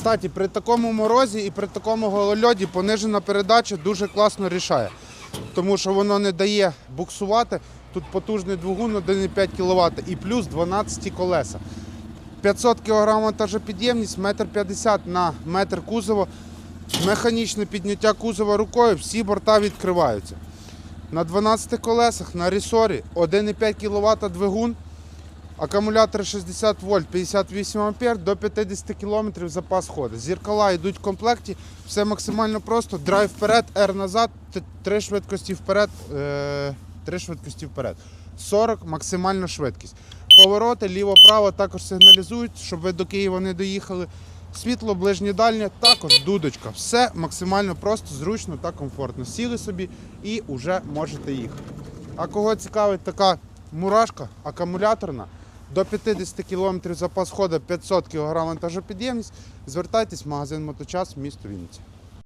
Кстати, при такому морозі і при такому голольоді понижена передача дуже класно рішає, тому що воно не дає буксувати. Тут потужний двигун 1,5 кВт і плюс 12 колеса. 500 кг вантажопідємність, 1,50 м на метр кузова, механічне підняття кузова рукою, всі борта відкриваються. На 12 колесах на ресорі 1,5 кВт двигун, акумулятор 60 вольт, 58 ампер, до 50 км запас ходу. Зіркала йдуть в комплекті, все максимально просто. Драйв вперед, R назад, три швидкості вперед, е, три швидкості вперед. 40 максимальна швидкість. Повороти ліво-право також сигналізують, щоб ви до Києва не доїхали. Світло, ближнє дальнє, також дудочка. Все максимально просто, зручно та комфортно. Сіли собі і вже можете їхати. А кого цікавить така мурашка акумуляторна, до 50 км запас ходу 500 кг вантажопідємність, звертайтесь в магазин Моточас, місто Вінниця.